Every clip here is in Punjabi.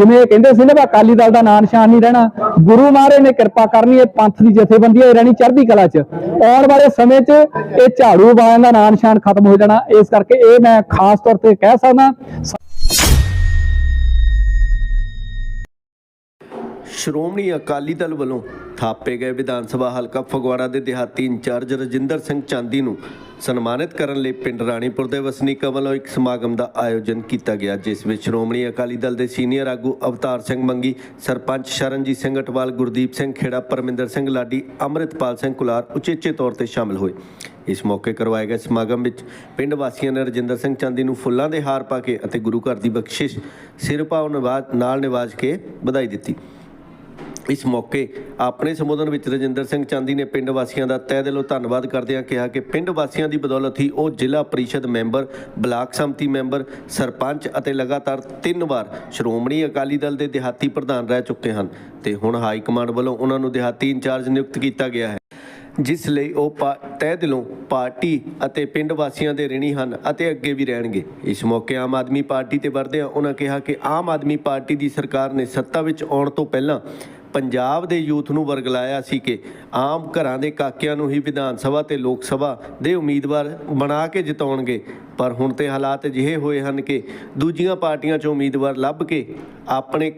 ਜਿਵੇਂ ਇਹ ਕਹਿੰਦੇ ਸੀ ਨਾ ਵੀ ਅਕਾਲੀ ਦਲ ਦਾ ਨਾਂ ਨਿਸ਼ਾਨ ਨਹੀਂ ਰਹਿਣਾ, ਗੁਰੂ ਮਹਾਰਾਜ ਨੇ ਕਿਰਪਾ ਕਰਨੀ ਇਹ ਪੰਥ ਦੀ ਜਥੇਬੰਦੀ ਹੈ ਰਹਿਣੀ ਚੜ੍ਹਦੀ ਕਲਾ 'ਚ। ਆਉਣ ਵਾਲੇ ਸਮੇਂ 'ਚ ਇਹ ਝਾੜੂ ਬਾਆਂ ਦਾ ਨਾਂ ਨਿਸ਼ਾਨ ਖਤਮ ਹੋ ਜਾਣਾ, ਇਸ ਕਰਕੇ ਇਹ ਮੈਂ ਖਾਸ ਤੌਰ ਤੇ ਕਹਿ ਸਕਦਾ ਸ਼੍ਰੋਮਣੀ ਅਕਾਲੀ ਦਲ ਵੱਲੋਂ ਥਾਪੇ ਗਏ ਵਿਧਾਨ ਸਭਾ ਹਲਕਾ ਫਗਵਾੜਾ ਦੇ ਦਿਹਾਤੀ ਇੰਚਾਰਜ ਰਜਿੰਦਰ ਸਿੰਘ ਚਾਂਦੀ ਨੂੰ ਸਨਮਾਨਿਤ ਕਰਨ ਲਈ ਪਿੰਡ ਰਾਣੀਪੁਰ ਦੇ ਵਸਨੀਕਾਂ ਵੱਲੋਂ ਇੱਕ ਸਮਾਗਮ ਦਾ ਆਯੋਜਨ ਕੀਤਾ ਗਿਆ, ਜਿਸ ਵਿੱਚ ਸ਼੍ਰੋਮਣੀ ਅਕਾਲੀ ਦਲ ਦੇ ਸੀਨੀਅਰ ਆਗੂ ਅਵਤਾਰ ਸਿੰਘ ਮੰਗੀ, ਸਰਪੰਚ ਸ਼ਰਨਜੀਤ ਸਿੰਘ ਅਟਵਾਲ, ਗੁਰਦੀਪ ਸਿੰਘ ਖੇੜਾ, ਪਰਮਿੰਦਰ ਸਿੰਘ ਲਾਡੀ, ਅੰਮ੍ਰਿਤਪਾਲ ਸਿੰਘ ਕੁਲਾਰ ਉਚੇਚੇ ਤੌਰ ਤੇ ਸ਼ਾਮਲ ਹੋਏ। ਇਸ ਮੌਕੇ ਕਰਵਾਏ ਗਏ ਸਮਾਗਮ ਵਿੱਚ ਪਿੰਡ ਵਾਸੀਆਂ ਨੇ ਰਜਿੰਦਰ ਸਿੰਘ ਚਾਂਦੀ ਨੂੰ ਫੁੱਲਾਂ ਦੇ ਹਾਰ ਪਾ ਕੇ ਅਤੇ ਗੁਰੂ ਘਰ ਦੀ ਬਖਸ਼ਿਸ਼ ਸਿਰ ਪਾਉ ਨਿਵਾਜ ਨਾਲ ਨਿਵਾਜ ਕੇ ਵਧਾਈ ਦਿੱਤੀ। ਇਸ ਮੌਕੇ ਆਪਣੇ ਸੰਬੋਧਨ ਵਿੱਚ ਰਜਿੰਦਰ ਸਿੰਘ ਚਾਂਦੀ ਨੇ ਪਿੰਡ ਵਾਸੀਆਂ ਦਾ ਤਹਿ ਦਿਲੋਂ ਧੰਨਵਾਦ ਕਰਦਿਆਂ ਕਿਹਾ ਕਿ ਪਿੰਡ ਵਾਸੀਆਂ ਦੀ ਬਦੌਲਤ ਹੀ ਉਹ zila parishad member, block samiti member, sarpanch ਅਤੇ ਲਗਾਤਾਰ ਤਿੰਨ ਵਾਰ ਸ਼੍ਰੋਮਣੀ ਅਕਾਲੀ ਦਲ ਦੇ ਦਿਹਾਤੀ ਪ੍ਰਧਾਨ ਰਹਿ ਚੁੱਕੇ ਹਨ ਤੇ ਹੁਣ ਹਾਈ ਕਮਾਂਡ ਵੱਲੋਂ ਉਹਨਾਂ ਨੂੰ ਦਿਹਾਤੀ ਇੰਚਾਰਜ ਨਿਯੁਕਤ ਕੀਤਾ ਗਿਆ ਹੈ। ਜਿਸ ਲਈ ਉਹ ਪਾ- ਤਹਿ ਦਿਲੋਂ ਪਾਰਟੀ ਅਤੇ ਪਿੰਡ ਵਾਸੀਆਂ ਦੇ ਰਿਣੀ ਹਨ ਅਤੇ ਅੱਗੇ ਵੀ ਰਹਿਣਗੇ। ਇਸ ਮੌਕੇ ਆਮ ਆਦਮੀ ਪਾਰਟੀ ਤੇ ਵਰਦਿਆਂ ਉਹਨਾਂ ਕਿਹਾ ਕਿ ਆਮ ਆਦਮੀ ਪਾਰਟੀ ਦੀ ਸਰਕਾਰ ਨੇ ਸੱਤਾ ਵਿੱਚ ਆਉਣ ਤੋਂ ਪਹਿਲਾਂ ਪੰਜਾਬ ਦੇ ਯੂਥ ਨੂੰ ਵਰਗਲਾਇਆ ਸੀ ਕਿ ਆਮ ਘਰਾਂ ਦੇ ਕਾਕਿਆਂ ਨੂੰ ਹੀ ਵਿਧਾਨ ਸਭਾ ਤੇ ਲੋਕ ਸਭਾ ਦੇ ਉਮੀਦਵਾਰ ਬਣਾ ਕੇ ਜਿਤਾਉਣਗੇ। ਪਰ ਹੁਣ ਤੇ ਹਾਲਾਤ ਅਜਿਹੇ ਹੋਏ ਹਨ ਕਿ ਦੂਜੀਆਂ ਪਾਰਟੀਆਂ 'ਚ ਉਮੀਦਵਾਰ ਲੱਭ ਕੇ ਆਪਣੇ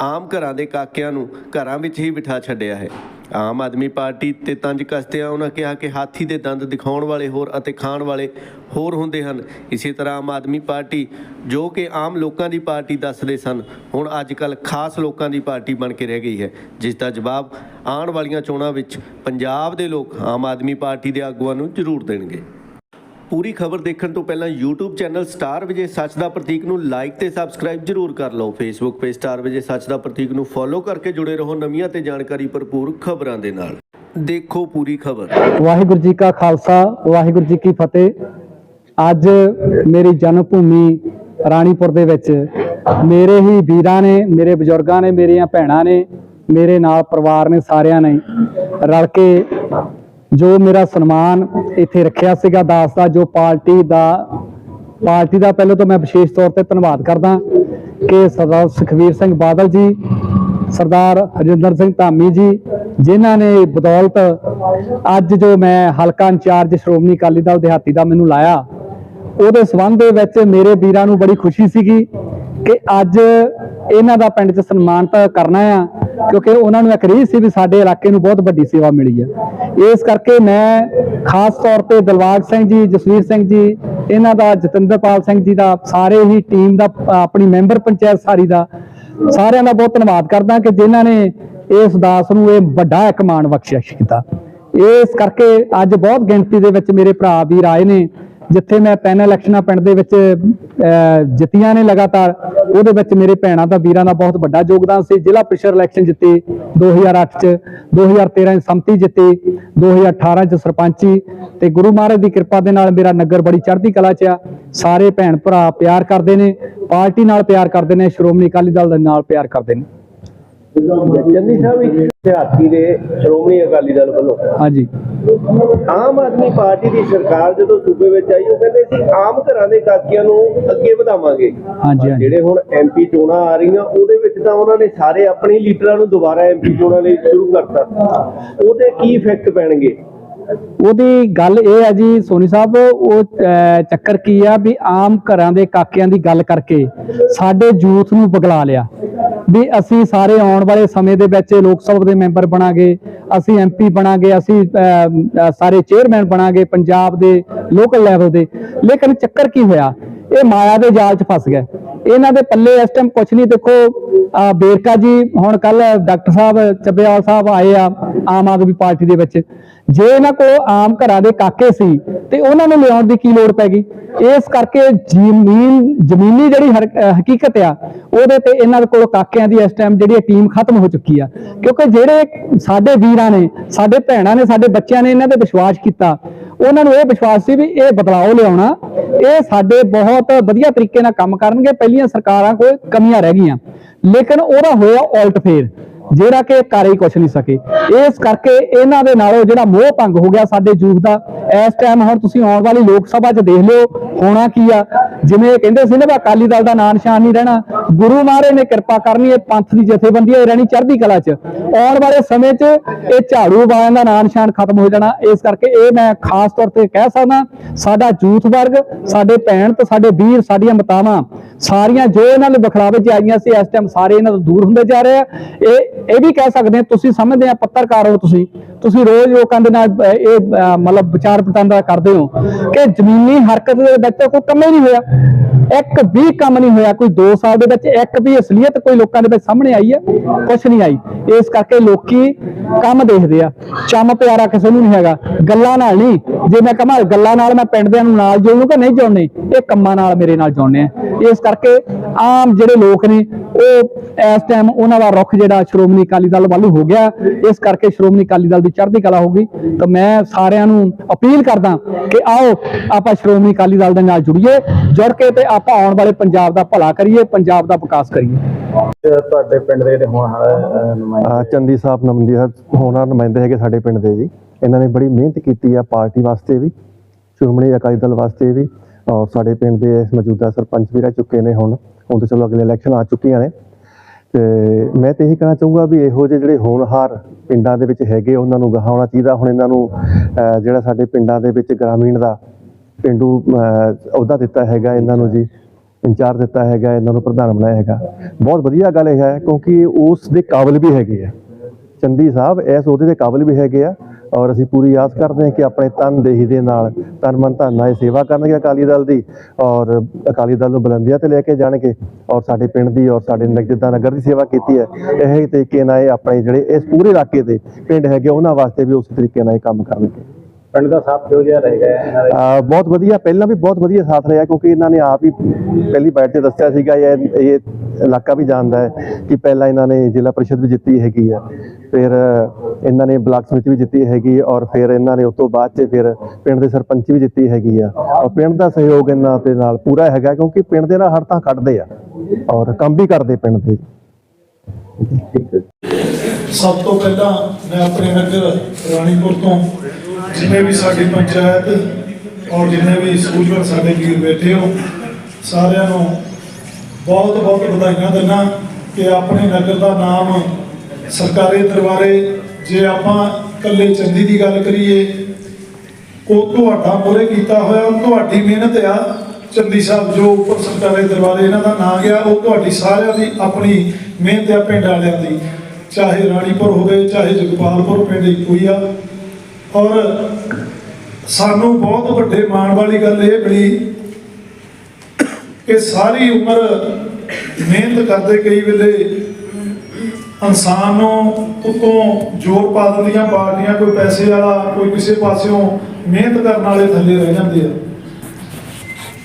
ਆਮ ਘਰਾਂ ਦੇ ਕਾਕਿਆਂ ਨੂੰ ਘਰਾਂ ਵਿੱਚ ਹੀ ਬਿਠਾ ਛੱਡਿਆ ਹੈ। ਆਮ ਆਦਮੀ ਪਾਰਟੀ ਤੇ ਤੰਜ ਕਸਦਿਆਂ ਉਹਨਾਂ ਕਿਹਾ ਕਿ ਹਾਥੀ ਦੇ ਦੰਦ ਦਿਖਾਉਣ ਵਾਲੇ ਹੋਰ ਅਤੇ ਖਾਣ ਵਾਲੇ ਹੋਰ ਹੁੰਦੇ ਹਨ। ਇਸੇ ਤਰ੍ਹਾਂ ਆਮ ਆਦਮੀ ਪਾਰਟੀ ਜੋ ਕਿ ਆਮ ਲੋਕਾਂ ਦੀ ਪਾਰਟੀ ਦੱਸਦੇ ਸਨ, ਹੁਣ ਅੱਜ ਕੱਲ ਖਾਸ ਲੋਕਾਂ ਦੀ ਪਾਰਟੀ ਬਣ ਕੇ ਰਹਿ ਗਈ ਹੈ, ਜਿਸ ਦਾ ਜਵਾਬ ਆਉਣ ਵਾਲੀਆਂ ਚੋਣਾਂ ਵਿੱਚ ਪੰਜਾਬ ਦੇ ਲੋਕ ਆਮ ਆਦਮੀ ਪਾਰਟੀ ਦੇ ਆਗੂਆਂ ਨੂੰ ਜ਼ਰੂਰ ਦੇਣਗੇ। ਪੂਰੀ ਖਬਰ ਦੇਖਣ ਤੋਂ ਪਹਿਲਾਂ YouTube ਚੈਨਲ ਸਟਾਰ ਵਿਜੇ ਸੱਚ ਦਾ ਪ੍ਰਤੀਕ ਨੂੰ ਲਾਈਕ ਤੇ ਸਬਸਕ੍ਰਾਈਬ ਜ਼ਰੂਰ ਕਰ ਲਓ। Facebook ਪੇਜ ਸਟਾਰ ਵਿਜੇ ਸੱਚ ਦਾ ਪ੍ਰਤੀਕ ਨੂੰ ਫੋਲੋ ਕਰਕੇ ਜੁੜੇ ਰਹੋ ਨਵੀਆਂ ਤੇ ਜਾਣਕਾਰੀ ਭਰਪੂਰ ਖਬਰਾਂ ਦੇ ਨਾਲ। ਦੇਖੋ ਪੂਰੀ ਖਬਰ। ਵਾਹਿਗੁਰੂ ਜੀ ਕਾ ਖਾਲਸਾ, ਵਾਹਿਗੁਰੂ ਜੀ ਕੀ ਫਤਿਹ। ਅੱਜ ਮੇਰੀ ਜਨਮ ਭੂਮੀ ਰਾਣੀਪੁਰ ਦੇ ਵਿੱਚ। ਮੇਰੇ ਹੀ ਵੀਰਾਂ ਨੇ, ਮੇਰੇ ਬਜ਼ੁਰਗਾਂ ਨੇ, ਮੇਰੀਆਂ ਭੈਣਾਂ ਨੇ, ਮੇਰੇ ਨਾਲ ਪਰਿਵਾਰ ਨੇ ਸਾਰਿਆਂ ਨੇ ਰਲ ਕੇ ਜੋ ਮੇਰਾ ਸਨਮਾਨ ਇੱਥੇ ਰੱਖਿਆ ਸੀਗਾ ਦਾਸ ਦਾ, ਜੋ ਪਾਰਟੀ ਦਾ ਪਾਰਟੀ ਦਾ ਪਹਿਲਾਂ ਤਾਂ ਮੈਂ ਵਿਸ਼ੇਸ਼ ਤੌਰ ਤੇ ਧੰਨਵਾਦ ਕਰਦਾ ਕਿ ਸਰਦਾਰ ਸੁਖਵੀਰ ਸਿੰਘ ਬਾਦਲ ਜੀ, ਸਰਦਾਰ ਹਰਜਿੰਦਰ ਸਿੰਘ ਧਾਮੀ ਜੀ, ਜਿਨ੍ਹਾਂ ਨੇ ਬਦੌਲਤ ਅੱਜ ਜੋ ਮੈਂ ਹਲਕਾ ਇੰਚਾਰਜ ਸ਼੍ਰੋਮਣੀ ਅਕਾਲੀ ਦਲ ਦਿਹਾਤੀ ਦਾ ਮੈਨੂੰ ਲਾਇਆ, ਉਹਦੇ ਸਬੰਧ ਦੇ ਵਿੱਚ ਮੇਰੇ ਵੀਰਾਂ ਨੂੰ ਬੜੀ ਖੁਸ਼ੀ ਸੀਗੀ ਕਿ ਅੱਜ ਇਹਨਾਂ ਦਾ ਪਿੰਡ 'ਚ ਸਨਮਾਨ ਤਾਂ ਕਰਨਾ ਆ, ਕਿਉਂਕਿ ਉਹਨਾਂ ਨੂੰ ਇੱਕ ਰੀਝ ਸੀ ਵੀ ਸਾਡੇ ਇਲਾਕੇ ਨੂੰ ਬਹੁਤ ਵੱਡੀ ਸੇਵਾ ਮਿਲੀ ਹੈ ਇਸ ਕਰਕੇ ਮੈਂ ਖਾਸ ਤੌਰ ਤੇ ਦਿਲਵਾਗ ਸਿੰਘ ਜੀ, ਜਸਵੀਰ ਸਿੰਘ ਜੀ, ਇਹਨਾਂ ਦਾ, ਜਤਿੰਦਰਪਾਲ ਸਿੰਘ ਜੀ ਦਾ, ਸਾਰੇ ਹੀ ਟੀਮ ਦਾ ਆਪਣੀ ਮੈਂਬਰ ਪੰਚਾਇਤ ਸਾਰੀ ਦਾ ਸਾਰਿਆਂ ਦਾ ਬਹੁਤ ਧੰਨਵਾਦ ਕਰਦਾ ਕਿ ਜਿਨ੍ਹਾਂ ਨੇ ਇਸ ਦਾਸ ਨੂੰ ਇਹ ਵੱਡਾ ਇੱਕ ਮਾਣ ਬਖਸ਼ਿਸ਼ ਕੀਤਾ। ਇਸ ਕਰਕੇ ਅੱਜ ਬਹੁਤ ਗਿਣਤੀ ਦੇ ਵਿੱਚ ਮੇਰੇ ਭਰਾ ਵੀਰ ਆਏ ਨੇ। ਜਿੱਥੇ ਮੈਂ ਤਿੰਨ ਇਲੈਕਸ਼ਨਾਂ ਪਿੰਡ ਦੇ ਵਿੱਚ ਜਿੱਤੀਆਂ ਨੇ ਲਗਾਤਾਰ, ਉਹਦੇ ਵਿੱਚ ਮੇਰੇ ਭੈਣਾਂ ਦਾ ਵੀਰਾਂ ਦਾ ਬਹੁਤ ਵੱਡਾ ਯੋਗਦਾਨ ਸੀ। ਜ਼ਿਲ੍ਹਾ ਪ੍ਰੀਸ਼ਦ ਇਲੈਕਸ਼ਨ ਜਿੱਤੇ 2008 ਚ 2013 ਚ ਸੰਮਤੀ ਜਿੱਤੀ 2018 ਚ ਸਰਪੰਚੀ ਤੇ ਗੁਰੂ ਮਹਾਰਾਜ ਦੀ ਕਿਰਪਾ ਦੇ ਨਾਲ ਮੇਰਾ ਨਗਰ ਬੜੀ ਚੜ੍ਹਦੀ ਕਲਾ ਚ ਆ। ਸਾਰੇ ਭੈਣ ਭਰਾ ਪਿਆਰ ਕਰਦੇ ਨੇ, ਪਾਰਟੀ ਨਾਲ ਪਿਆਰ ਕਰਦੇ ਨੇ, ਸ਼੍ਰੋਮਣੀ ਅਕਾਲੀ ਦਲ ਦੇ ਨਾਲ ਪਿਆਰ ਕਰਦੇ ਨੇ। ਜੰਦੀ ਸਾਹਿਬ ਇੱਕ ਦਿਹਾਤੀ ਦੇ ਸ਼੍ਰੋਮਣੀ ਅਕਾਲੀ ਦਲ ਵੱਲੋਂ। ਹਾਂਜੀ। ਆਮ ਆਦਮੀ ਪਾਰਟੀ ਦੀ ਸਰਕਾਰ ਜਦੋਂ ਸੂਬੇ ਵਿੱਚ ਆਈ ਉਹ ਕਹਿੰਦੇ ਸੀ ਆਮ ਘਰਾਂ ਦੇ ਕਾਕੀਆਂ ਨੂੰ ਅੱਗੇ ਵਧਾਵਾਂਗੇ। ਹਾਂਜੀ ਜਿਹੜੇ ਹੁਣ ਐਮਪੀ ਚੋਣਾਂ ਆ ਰਹੀਆਂ ਉਹਦੇ ਵਿੱਚ ਤਾਂ ਉਹਨਾਂ ਨੇ ਸਾਰੇ ਆਪਣੇ ਲੀਡਰਾਂ ਨੂੰ ਦੁਬਾਰਾ ਐਮਪੀ ਚੋਣਾਂ ਲਈ ਸ਼ੁਰੂ ਕਰਤਾ। ਉਹਦੇ ਕੀ ਇਫੈਕਟ ਪੈਣਗੇ? ਉਹਦੀ ਗੱਲ ਇਹ ਹੈ ਜੀ ਸੋਨੀ ਸਾਹਿਬ ਉਹ ਚੱਕਰ ਕੀ ਆ ਵੀ ਆਮ ਘਰਾਂ ਦੇ ਕਾਕਿਆਂ ਦੀ ਗੱਲ ਕਰਕੇ ਸਾਡੇ ਯੂਥ ਨੂੰ ਬਗਲਾ ਲਿਆ। ਵੀ ਅਸੀਂ ਸਾਰੇ ਆਉਣ ਵਾਲੇ ਸਮੇਂ ਦੇ ਵਿੱਚ ਲੋਕ ਸਭਾ ਦੇ ਮੈਂਬਰ ਬਣਾਂਗੇ ਅਸੀਂ ਐਮਪੀ ਬਣਾਂਗੇ ਅਸੀਂ ਸਾਰੇ ਚੇਅਰਮੈਨ ਬਣਾਂਗੇ ਪੰਜਾਬ ਦੇ ਲੋਕਲ ਲੈਵਲ ਦੇ। ਲੇਕਿਨ ਚੱਕਰ ਕੀ ਹੋਇਆ? ਇਹ ਮਾਇਆ ਦੇ ਜਾਲ 'ਚ ਫਸ ਗਏ। ਇਹਨਾਂ ਦੇ ਪੱਲੇ ਇਸ ਟਾਈਮ ਕੁਝ ਨਹੀਂ। ਦੇਖੋ ਅਹ, ਬੇਰਕਾ ਜੀ ਹੁਣ ਕੱਲ ਡਾਕਟਰ ਸਾਹਿਬ ਚੱਬੇਵਾਲ ਸਾਹਿਬ ਆਏ ਆ ਆਮ ਆਦਮੀ ਪਾਰਟੀ ਦੇ ਵਿੱਚ। ਜੇ ਇਹਨਾਂ ਕੋਲ ਆਮ ਘਰਾਂ ਦੇ ਕਾਕੇ ਸੀ ਤੇ ਉਹਨਾਂ ਨੂੰ ਲਿਆਉਣ ਦੀ ਕੀ ਲੋੜ ਪੈ ਗਈ? ਇਸ ਕਰਕੇ ਜ਼ਮੀਨ, ਜ਼ਮੀਨੀ ਜਿਹੜੀ ਹਰ- ਹਕੀਕਤ ਆ, ਉਹਦੇ ਤੇ ਇਹਨਾਂ ਦੇ ਕੋਲ ਕਾਕਿਆਂ ਦੀ ਇਸ ਟਾਈਮ ਜਿਹੜੀ ਟੀਮ ਖਤਮ ਹੋ ਚੁੱਕੀ ਆ। ਕਿਉਂਕਿ ਜਿਹੜੇ ਸਾਡੇ ਵੀਰਾਂ ਨੇ, ਸਾਡੇ ਭੈਣਾਂ ਨੇ, ਸਾਡੇ ਬੱਚਿਆਂ ਨੇ ਇਹਨਾਂ ਤੇ ਵਿਸ਼ਵਾਸ ਕੀਤਾ, ਉਹਨਾਂ ਨੂੰ ਇਹ ਵਿਸ਼ਵਾਸ ਸੀ ਵੀ ਇਹ ਬਦਲਾਅ ਲਿਆਉਣਾ, ਇਹ ਸਾਡੇ ਬਹੁਤ ਵਧੀਆ ਤਰੀਕੇ ਨਾਲ ਕੰਮ ਕਰਨਗੇ, ਪਹਿਲੀਆਂ ਸਰਕਾਰਾਂ ਕੋਲ ਕਮੀਆਂ ਰਹਿ ਗਈਆਂ। ਲੇਕਿਨ ਉਹਦਾ ਹੋਇਆ ਉਲਟ ਫੇਰ। ਜਿਹੜਾ ਕਿ ਕਰ ਹੀ ਕੁਛ ਨਹੀਂ ਸਕੇ। ਇਸ ਕਰਕੇ ਇਹਨਾਂ ਦੇ ਨਾਲੋਂ ਜਿਹੜਾ ਮੋਹ ਭੰਗ ਹੋ ਗਿਆ ਸਾਡੇ ਯੂਥ ਦਾ, ਇਸ ਟਾਈਮ ਹੁਣ ਤੁਸੀਂ ਆਉਣ ਵਾਲੀ ਲੋਕ ਸਭਾ 'ਚ ਦੇਖ ਲਿਓ, ਹੋਣਾ ਕੀ ਆ। ਜਿਵੇਂ ਇਹ ਕਹਿੰਦੇ ਸੀ ਨਾ ਵੀ ਅਕਾਲੀ ਦਲ ਦਾ ਨਾਂ ਨਿਸ਼ਾਨ ਨਹੀਂ ਰਹਿਣਾ, ਗੁਰੂ ਮਹਾਰਾਜ ਨੇ ਕਿਰਪਾ ਕਰਨੀ, ਇਹ ਪੰਥ ਦੀ ਜਥੇਬੰਦੀ ਹੈ ਰਹਿਣੀ ਚੜ੍ਹਦੀ ਕਲਾ 'ਚ। ਆਉਣ ਵਾਲੇ ਸਮੇਂ 'ਚ ਇਹ ਝਾੜੂ ਵਾਲਿਆਂ ਦਾ ਨਾਂ ਨਿਸ਼ਾਨ ਖਤਮ ਹੋ ਜਾਣਾ, ਇਸ ਕਰਕੇ ਇਹ ਮੈਂ ਖਾਸ ਤੌਰ ਤੇ ਕਹਿ ਸਕਦਾ, ਸਾਡਾ ਯੂਥ ਵਰਗ, ਸਾਡੇ ਭੈਣ ਤੇ ਸਾਡੇ ਵੀਰ, ਸਾਡੀਆਂ ਮਾਤਾਵਾਂ, ਸਾਰੀਆਂ ਜੋ ਇਹਨਾਂ ਦੇ ਬਖਲਾਵੇ 'ਚ ਆਈਆਂ ਸੀ, ਇਸ ਟਾਈਮ ਸਾਰੇ ਇਹਨਾਂ ਤੋਂ ਦੂਰ ਹੁੰਦੇ ਜਾ ਰਹੇ ਆ। ਇਹ ਇਹ ਵੀ ਕਹਿ ਸਕਦੇ ਆ ਤੁਸੀਂ ਸਮਝਦੇ ਆ ਪੱਤਰਕਾਰ ਹੋ ਤੁਸੀਂ ਤੁਸੀਂ ਰੋਜ਼ ਲੋਕਾਂ ਦੇ ਨਾਲ ਇਹ ਮਤਲਬ ਵਿਚਾਰ ਵਟਾਂਦਰਾ ਕਰਦੇ ਹੋ ਕਿ ਜ਼ਮੀਨੀ ਹਰਕਤ ਦੇ ਵਿੱਚ ਕੋਈ ਕੰਮ ਹੀ ਨਹੀਂ ਹੋਇਆ। ਇੱਕ ਵੀ ਕੰਮ ਨਹੀਂ ਹੋਇਆ, ਕੋਈ 2 ਸਾਲ ਦੇ ਵਿੱਚ ਇੱਕ ਵੀ ਅਸਲੀਅਤ ਕੋਈ ਲੋਕਾਂ ਦੇ ਵਿੱਚ ਸਾਹਮਣੇ ਆਈ ਹੈ, ਕੁਛ ਨਹੀਂ ਆਈ। ਇਸ ਕਰਕੇ ਲੋਕੀ ਕੰਮ ਦੇਖਦੇ ਆ। ਚੰਮ ਪਿਆਰਾ ਕਿਸੇ ਨੂੰ ਨਹੀਂ ਹੈਗਾ। ਗੱਲਾਂ ਨਾਲ ਨਹੀਂ। ਜੇ ਮੈਂ ਕਹਾਂ, ਗੱਲਾਂ ਨਾਲ ਮੈਂ ਪਿੰਡ ਦਿਆਂ ਨੂੰ ਨਾਲ ਜੋੜੂਗਾ ਨਹੀਂ ਜੋੜਨੇ? ਇਹ ਕੰਮਾਂ ਨਾਲ ਮੇਰੇ ਨਾਲ ਜੋੜਨੇ ਆ। ਇਸ ਕਰਕੇ ਆਮ ਜਿਹੜੇ ਲੋਕ ਨੇ, ਉਹ ਇਸ ਟਾਈਮ ਉਹਨਾਂ ਦਾ ਰੁਖ ਜਿਹੜਾ ਸ਼ੁਰੂ ਸ਼੍ਰੋਮਣੀ ਅਕਾਲੀ ਦਲ ਵੱਲ ਹੋ ਗਿਆ ਇਸ ਕਰਕੇ ਸ਼੍ਰੋਮਣੀ ਅਕਾਲੀ ਦਲ ਦੀ ਚੜ੍ਹਦੀ ਕਲਾ ਹੋ ਗਈ। ਤਾਂ ਮੈਂ ਸਾਰਿਆਂ ਨੂੰ ਅਪੀਲ ਕਰਦਾ ਕਿ ਆਓ ਆਪਾਂ ਸ਼੍ਰੋਮਣੀ ਅਕਾਲੀ ਦਲ ਦੇ ਨਾਲ ਜੁੜੀਏ ਜੁੜ ਕੇ ਤੇ ਆਪਾਂ ਆਉਣ ਵਾਲੇ ਪੰਜਾਬ ਦਾ ਭਲਾ ਕਰੀਏ ਪੰਜਾਬ ਦਾ ਵਿਕਾਸ ਕਰੀਏ। ਤੁਹਾਡੇ ਪਿੰਡ ਦੇ ਜਿਹੜੇ ਹੁਣ ਹਾਲ ਨੁਮਾਇੰਦੇ ਚੰਦੀ ਸਾਹਿਬ ਨਮਦੀ ਸਾਹਿਬ ਹੋਣਾ ਨੁਮਾਇੰਦੇ ਹੈਗੇ ਸਾਡੇ ਪਿੰਡ ਦੇ ਜੀ। ਇਹਨਾਂ ਨੇ ਬੜੀ ਮਿਹਨਤ ਕੀਤੀ ਆ ਪਾਰਟੀ ਵਾਸਤੇ ਵੀ ਸ਼੍ਰੋਮਣੀ ਅਕਾਲੀ ਦਲ ਵਾਸਤੇ ਵੀ। ਔਰ ਸਾਡੇ ਪਿੰਡ ਦੇ ਮੌਜੂਦਾ ਸਰਪੰਚ ਵੀ ਰਹਿ ਚੁੱਕੇ ਨੇ ਹੁਣ। ਹੁਣ ਤਾਂ ਚਲੋ ਅਗਲੇ ਇਲੈਕਸ਼ਨ ਆ ਚੁੱਕੀਆਂ ਨੇ। ਤੇ ਮੈਂ ਤੇ ਇਹੀ ਕਹਿਣਾ ਚਾਹੂੰਗਾ ਵੀ ਇਹੋ ਜਿਹੇ ਜਿਹੜੇ ਹੋਣਹਾਰ ਪਿੰਡਾਂ ਦੇ ਵਿੱਚ ਹੈਗੇ ਉਹਨਾਂ ਨੂੰ ਗਾਹਾਂ ਆਉਣਾ ਚਾਹੀਦਾ। ਹੁਣ ਇਹਨਾਂ ਨੂੰ ਜਿਹੜਾ ਸਾਡੇ ਪਿੰਡਾਂ ਦੇ ਵਿੱਚ ਗ੍ਰਾਮੀਣ ਦਾ ਪਿੰਡੂ ਅਹੁਦਾ ਦਿੱਤਾ ਹੈਗਾ ਇਹਨਾਂ ਨੂੰ ਜੀ, ਇੰਚਾਰਜ ਦਿੱਤਾ ਹੈਗਾ, ਇਹਨਾਂ ਨੂੰ ਪ੍ਰਧਾਨ ਬਣਾਇਆ ਹੈਗਾ। ਬਹੁਤ ਵਧੀਆ ਗੱਲ ਇਹ ਹੈ, ਕਿਉਂਕਿ ਉਸ ਦੇ ਕਾਬਿਲ ਵੀ ਹੈਗੇ ਆ। ਚੰਦੀ ਸਾਹਿਬ, ਇਸ ਅਹੁਦੇ ਦੇ ਕਾਬਿਲ ਵੀ ਹੈਗੇ ਆ। ਔਰ ਅਸੀਂ ਪੂਰੀ ਆਸ ਕਰਦੇ ਹਾਂ ਕਿ ਆਪਣੇ ਤਨਦੇਹੀ ਦੇ ਨਾਲ ਤਨ ਮਨ ਧਨ ਨਾਲ ਸੇਵਾ ਕਰਨਗੇ ਅਕਾਲੀ ਦਲ ਦੀ ਔਰ ਅਕਾਲੀ ਦਲ ਨੂੰ ਬੁਲੰਦੀਆਂ ਤੇ ਲੈ ਕੇ ਜਾਣਗੇ ਔਰ ਸਾਡੇ ਪਿੰਡ ਦੀ ਔਰ ਸਾਡੇ ਨਗ- ਨਗਰ ਦੀ ਸੇਵਾ ਕੀਤੀ ਹੈ। ਇਹ ਤਰੀਕੇ ਨਾਲ ਇਹ ਆਪਣੇ ਜਿਹੜੇ ਇਸ ਪੂਰੇ ਇਲਾਕੇ ਦੇ ਪਿੰਡ ਹੈਗੇ ਉਹਨਾਂ ਵਾਸਤੇ ਵੀ ਉਸੇ ਤਰੀਕੇ ਨਾਲ ਇਹ ਕੰਮ ਕਰਨਗੇ। ਪਿੰਡ ਦਾ ਸਾਥ ਕਿਹੋ ਜਿਹਾ ਰਹੇਗਾ ਇਹਨਾਂ ਦਾ ਅਹ ਬਹੁਤ ਵਧੀਆ ਪਹਿਲਾਂ ਵੀ ਬਹੁਤ ਵਧੀਆ ਸਾਥ ਰਿਹਾ ਕਿਉਂਕਿ ਇਹਨਾਂ ਨੇ ਆਪ ਹੀ ਪਹਿਲੀ ਬੈਠ ਤੇ ਦੱਸਿਆ ਸੀਗਾ ਇਹ ਇਹ ਇਲਾਕਾ ਵੀ ਜਾਣਦਾ ਹੈ ਕਿ ਪਹਿਲਾਂ ਇਹਨਾਂ ਨੇ ਜ਼ਿਲ੍ਹਾ ਪਰਿਸ਼ਦ ਵੀ ਜਿੱਤੀ ਹੈਗੀ ਆ ਫਿਰ ਇਹਨਾਂ ਨੇ ਬਲਾਕ ਸਮਿਤੀ ਵੀ ਜਿੱਤੀ ਹੈਗੀ ਔਰ ਫਿਰ ਇਹਨਾਂ ਨੇ ਉਸ ਤੋਂ ਬਾਅਦ ਚ ਫਿਰ ਪਿੰਡ ਦੇ ਸਰਪੰਚ ਵੀ ਜਿੱਤੀ ਹੈਗੀ ਆ। ਔਰ ਪਿੰਡ ਦਾ ਸਹਿਯੋਗ ਇਹਨਾਂ ਦੇ ਨਾਲ ਪੂਰਾ ਹੈਗਾ ਕਿਉਂਕਿ ਪਿੰਡ ਦੇ ਨਾਲ ਹਰ ਤਾਂ ਕੱਢਦੇ ਆ ਔਰ ਕੰਮ ਵੀ ਕਰਦੇ ਪਿੰਡ ਦੇ। ਸਭ ਤੋਂ ਪਹਿਲਾਂ ਮੈਂ ਆਪਣੇ ਨਗਰ ਰਾਣੀਪੁਰ ਤੋਂ ਜਿੰਨੇ ਵੀ ਸਾਡੀ ਪੰਚਾਇਤ ਔਰ ਜਿੰਨੇ ਵੀ ਸੂਝਵਾਨ ਸਾਡੇ ਵੀਰ ਬੈਠੇ ਹੋ, ਸਾਰਿਆਂ ਨੂੰ ਬਹੁਤ ਬਹੁਤ ਵਧਾਈਆਂ ਦਿੰਦਾ ਕਿ ਆਪਣੇ ਨਗਰ ਦਾ ਨਾਮ ਸਰਕਾਰੀ ਦਰਬਾਰੇ, ਜੇ ਆਪਾਂ ਇਕੱਲੇ ਚੰਦੀ ਦੀ ਗੱਲ ਕਰੀਏ, ਉਹ ਤੁਹਾਡਾ ਮੋਰੇ ਕੀਤਾ ਹੋਇਆ, ਉਹ ਤੁਹਾਡੀ ਮਿਹਨਤ ਆ। ਚੰਦੀ ਸਾਹਿਬ ਜੋ ਉੱਪਰ ਸਰਕਾਰੀ ਦਰਬਾਰੇ ਇਹਨਾਂ ਦਾ ਨਾਂ ਗਿਆ, ਉਹ ਤੁਹਾਡੀ ਸਾਰਿਆਂ ਦੀ ਆਪਣੀ ਮਿਹਨਤ ਆ ਪਿੰਡ ਵਾਲਿਆਂ ਦੀ। ਚਾਹੇ ਰਾਣੀਪੁਰ ਹੋਵੇ, ਚਾਹੇ ਜਗਪਾਲਪੁਰ ਪਿੰਡ ਇੱਕੋ ਹੀ ਆ। ਔਰ ਸਾਨੂੰ ਬਹੁਤ ਵੱਡੇ ਮਾਣ ਵਾਲੀ ਗੱਲ ਇਹ ਮਿਲੀ ਕਿ ਸਾਰੀ ਉਮਰ ਮਿਹਨਤ ਕਰਦੇ ਕਈ ਵੇਲੇ ਇਨਸਾਨ ਨੂੰ ਉਤੋਂ ਜ਼ੋਰ ਪਾ ਦਿੰਦੀਆਂ ਪਾਰਟੀਆਂ ਕੋਈ ਪੈਸੇ ਵਾਲਾ, ਕੋਈ ਕਿਸੇ ਪਾਸਿਓਂ ਮਿਹਨਤ ਕਰਨ ਵਾਲੇ ਥੱਲੇ ਰਹਿ ਜਾਂਦੇ ਆ।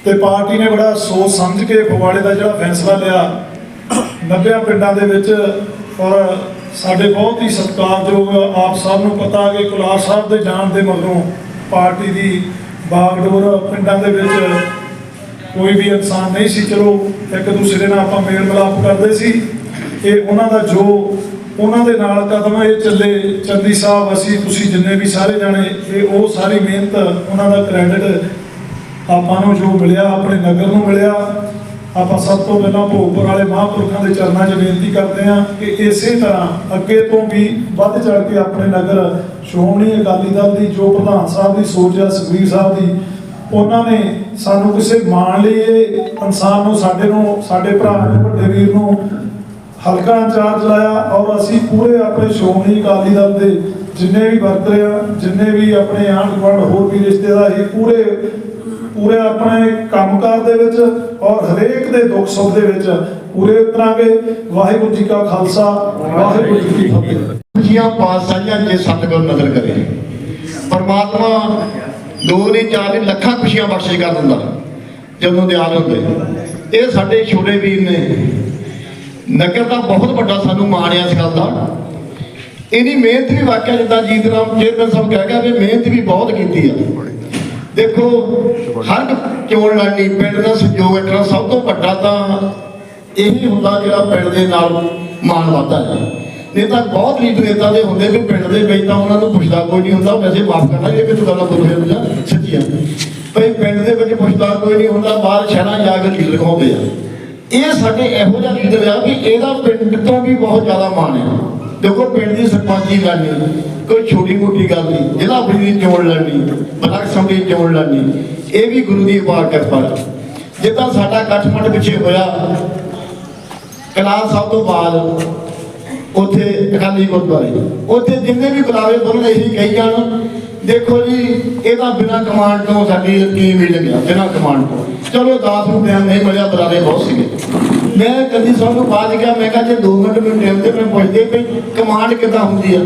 ਤੇ ਪਾਰਟੀ ਨੇ ਬੜਾ ਸੋਚ ਸਮਝ ਕੇ ਫਗਵਾੜੇ ਦਾ ਜਿਹੜਾ ਫੈਸਲਾ ਲਿਆ 90 ਪਿੰਡਾਂ ਦੇ ਵਿੱਚ ਔਰ ਸਾਡੇ ਬਹੁਤ ਹੀ ਸਤਿਕਾਰਯੋਗ ਆਪ ਸਭ ਨੂੰ ਪਤਾ ਕਿ ਕੁਲਾਰ ਸਾਹਿਬ ਦੇ ਜਾਣ ਦੇ ਮਗਰੋਂ ਪਾਰਟੀ ਦੀ ਬਾਗਡੋਰ ਪਿੰਡਾਂ ਦੇ ਵਿੱਚ ਕੋਈ ਵੀ ਇਨਸਾਨ ਨਹੀਂ ਸੀ। ਚਲੋ, ਇੱਕ ਦੂਸਰੇ ਨਾਲ ਆਪਾਂ ਮੇਲ ਮਿਲਾਪ ਕਰਦੇ ਸੀ। ਇਹ ਉਹਨਾਂ ਦਾ ਜੋ ਉਹਨਾਂ ਦੇ ਨਾਲ ਕਦਮ ਇਹ ਚੱਲੇ। ਚੰਦੀ ਸਾਹਿਬ, ਅਸੀਂ, ਤੁਸੀਂ ਜਿੰਨੇ ਵੀ ਸਾਰੇ ਜਾਣੇ, ਇਹ ਉਹ ਸਾਰੀ ਮਿਹਨਤ ਉਹਨਾਂ ਦਾ ਕ੍ਰੈਡਿਟ ਆਪਾਂ ਨੂੰ ਜੋ ਮਿਲਿਆ, ਆਪਣੇ ਨਗਰ ਨੂੰ ਮਿਲਿਆ। ਆਪਾਂ ਸਭ ਤੋਂ ਪਹਿਲਾਂ ਭੋਗਪੁਰ ਵਾਲੇ ਮਹਾਂਪੁਰਖਾਂ ਦੇ ਚਰਨਾਂ 'ਚ ਬੇਨਤੀ ਕਰਦੇ ਹਾਂ ਕਿ ਇਸੇ ਤਰ੍ਹਾਂ ਅੱਗੇ ਤੋਂ ਵੀ ਵੱਧ ਚੜ ਕੇ ਆਪਣੇ ਨਗਰ ਸ਼੍ਰੋਮਣੀ ਅਕਾਲੀ ਦਲ ਦੀ, ਜੋ ਪ੍ਰਧਾਨ ਸਾਹਿਬ ਦੀ ਸੋਚ ਹੈ ਸੁਖਬੀਰ ਸਾਹਿਬ ਦੀ, ਉਹਨਾਂ ਨੇ ਸਾਨੂੰ ਕਿਸੇ ਮਾਣ ਲਈ ਇਹ ਇਨਸਾਨ ਨੂੰ, ਸਾਡੇ ਨੂੰ, ਸਾਡੇ ਭਰਾ ਨੂੰ, ਵੱਡੇ ਵੀਰ ਨੂੰ ਹਲਕਾ ਇੰਚਾਰਜ ਲਾਇਆ ਔਰ ਅਸੀਂ ਪੂਰੇ ਆਪਣੇ ਸ਼੍ਰੋਮਣੀ ਅਕਾਲੀ ਦਲ ਦੇ ਜਿੰਨੇ ਵੀ ਵਰਕਰ ਆ, ਜਿੰਨੇ ਵੀ ਆਪਣੇ ਆਂਢ ਗੁਆਂਢ ਹੋਰ ਵੀ ਰਿਸ਼ਤੇਦਾਰ ਇਹ ਪੂਰੇ ਪੂਰੇ ਆਪਣੇ ਕੰਮਕਾਰ ਦੇ ਵਿੱਚ ਔਰ ਹਰੇਕ ਦੇ ਦੁੱਖ ਸੁੱਖ ਦੇ ਵਿੱਚ ਪੂਰੇ ਉਤਰਾਂਗੇ ਵਾਹਿਗੁਰੂ ਜੀ ਕਾ ਖਾਲਸਾ, ਵਾਹਿਗੁਰੂ ਜੀ ਕੀ ਫਤਿਹ। ਖੁਸ਼ੀਆਂ ਪਾਤਸ਼ਾਹੀਆਂ ਜੇ ਸਤਿਗੁਰ ਨਜ਼ਰ ਕਰੇ। ਪਰਮਾਤਮਾ ਦੋ ਨੇ ਚਾਰ ਨੇ ਲੱਖਾਂ ਖੁਸ਼ੀਆਂ ਬਖਸ਼ਿਸ਼ ਕਰ ਦਿੰਦਾ, ਜਦੋਂ ਦਿਆਲ ਹੁੰਦੇ। ਇਹ ਸਾਡੇ ਛੋਟੇ ਵੀਰ ਨੇ। ਨਗਰ ਦਾ ਬਹੁਤ ਵੱਡਾ ਸਾਨੂੰ ਮਾਣ ਆ ਇਸ ਗੱਲ ਦਾ। ਇਹਦੀ ਮਿਹਨਤ ਵੀ ਵਾਕਿਆ ਜਿੱਦਾਂ ਜੀਤ ਰਾਮ ਚੇਅਰਮੈਨ ਸਾਹਿਬ ਕਹਿ ਗਿਆ ਵੀ ਮਿਹਨਤ ਵੀ ਬਹੁਤ ਕੀਤੀ ਆ। ਦੇਖੋ, ਹਰ ਚੋਣ ਲੜਨੀ ਪਿੰਡ ਦਾ ਸਹਿਯੋਗ ਇਤਨਾ ਸਭ ਤੋਂ ਵੱਡਾ ਤਾਂ ਇਹੀ ਹੁੰਦਾ ਜਿਹੜਾ ਪਿੰਡ ਦੇ ਨਾਲ ਮਾਣ ਵੱਧਦਾ ਹੈ। ਨਹੀਂ ਤਾਂ ਬਹੁਤ ਲੀਡਰ ਇਦਾਂ ਦੇ ਹੁੰਦੇ ਵੀ ਪਿੰਡ ਦੇ ਵਿੱਚ ਤਾਂ ਉਹਨਾਂ ਨੂੰ ਪੁੱਛਦਾ ਕੋਈ ਨਹੀਂ ਹੁੰਦਾ ਵੈਸੇ ਮਾਫ ਕਰਨਾ, ਇਹ ਮੈਨੂੰ ਗੱਲਾਂ ਬੋਲ ਰਹੇ ਜਾਂ ਸੱਚੀਆਂ ਭਈ ਪਿੰਡ ਦੇ ਵਿੱਚ ਪੁੱਛਦਾ ਕੋਈ ਨਹੀਂ ਹੁੰਦਾ, ਬਾਹਰ ਸ਼ਹਿਰਾਂ ਜਾ ਕੇ ਲੀਡਰ ਕਹਾਉਂਦੇ ਆ। ਇਹ ਸਾਡੇ ਇਹੋ ਜਿਹਾ ਲੀਡਰ ਆ ਕਿ ਇਹਦਾ ਪਿੰਡ ਤੋਂ ਵੀ ਬਹੁਤ ਜ਼ਿਆਦਾ ਮਾਣ ਹੈ। ਦੇਖੋ, ਪਿੰਡ ਦੀ ਸਰਪੰਚੀ ਨਹੀਂ। ਕੋਈ ਛੋਟੀ ਮੋਟੀ ਗੱਲ ਨਹੀਂ, ਜ਼ਿਲ੍ਹਾ ਬੜੀ ਦੀ ਚੋਣ ਲੜਨੀ, ਬਲਾਕ ਸੰਮਤੀ ਦੀ ਚੋਣ ਲੜਨੀ, ਇਹ ਵੀ ਗੁਰੂ ਦੀ ਅਪਾਰ ਕਿਰਪਾ ਹੈ। ਜਿੱਦਾਂ ਸਾਡਾ ਕੱਠਮੰਡ ਪਿੱਛੇ ਹੋਇਆ ਕਲਾਸ ਸਾਹਿਬ ਤੋਂ ਬਾਅਦ ਉੱਥੇ ਅਕਾਲੀ ਗੁਰਦੁਆਰੇ, ਉੱਥੇ ਜਿੰਨੇ ਵੀ ਬੁਲਾਵੇ ਬੋਲਣ ਇਹੀ ਕਹੀ ਜਾਣ। ਦੇਖੋ ਜੀ, ਇਹਦਾ ਬਿਨਾ ਕਮਾਂਡ ਤੋਂ ਸਾਡੀ ਕੀ ਮਿਲ ਗਿਆ ਬਿਨਾ ਕਮਾਂਡ ਤੋਂ। ਚਲੋ ਦਾਸ ਨੂੰ ਟਾਈਮ ਨਹੀਂ ਮਿਲਿਆ ਬੁਲਾਵੇ ਬਹੁਤ ਸੀਗੇ। ਮੈਂ ਕਦੀ ਸਭ ਨੂੰ ਬਾਅਦ ਕਿਹਾ, ਮੈਂ ਕਿਹਾ ਜੇ 2 ਮਿੰਟ ਮੈਨੂੰ ਟਾਈਮ ਤੇ ਮੈਂ ਪੁੱਛਦੇ ਵੀ ਕਮਾਂਡ ਕਿੱਦਾਂ ਹੁੰਦੀ ਆ।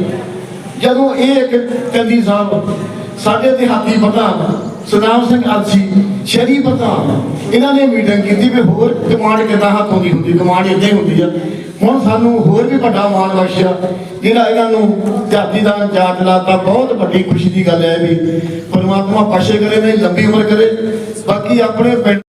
ਜਦੋਂ ਇਹ ਇੱਕ ਕੰਦੀ ਸਾਹਿਬ ਸਾਡੇ ਦਿਹਾਤੀ ਪ੍ਰਧਾਨ ਸੁਨਾਮ ਸਿੰਘ ਅਲਸੀ, ਸ਼ਹਿਰੀ ਪ੍ਰਧਾਨ, ਇਹਨਾਂ ਨੇ ਮੀਟਿੰਗ ਕੀਤੀ ਵੀ ਹੋਰ ਕਮਾਂਡ ਕਿੱਦਾਂ ਹੱਥੋਂ ਦੀ ਹੁੰਦੀ ਕਮਾਂਡ ਇੱਦਾਂ ਹੀ ਹੁੰਦੀ ਆ। ਹੁਣ ਸਾਨੂੰ ਹੋਰ ਵੀ ਵੱਡਾ ਮਾਣ ਬਖਸ਼ਿਆ, ਜਿਹੜਾ ਇਹਨਾਂ ਨੂੰ ਦਿਹਾਤੀ ਦਾ ਚਾਟ ਲਾਤਾ, ਬਹੁਤ ਵੱਡੀ ਖੁਸ਼ੀ ਦੀ ਗੱਲ ਹੈ ਵੀ ਪਰਮਾਤਮਾ ਪਾਸ਼ੇ ਕਰੇ ਨੇ ਲੰਬੀ ਉਮਰ ਕਰੇ, ਬਾਕੀ ਆਪਣੇ ਪਿੰਡ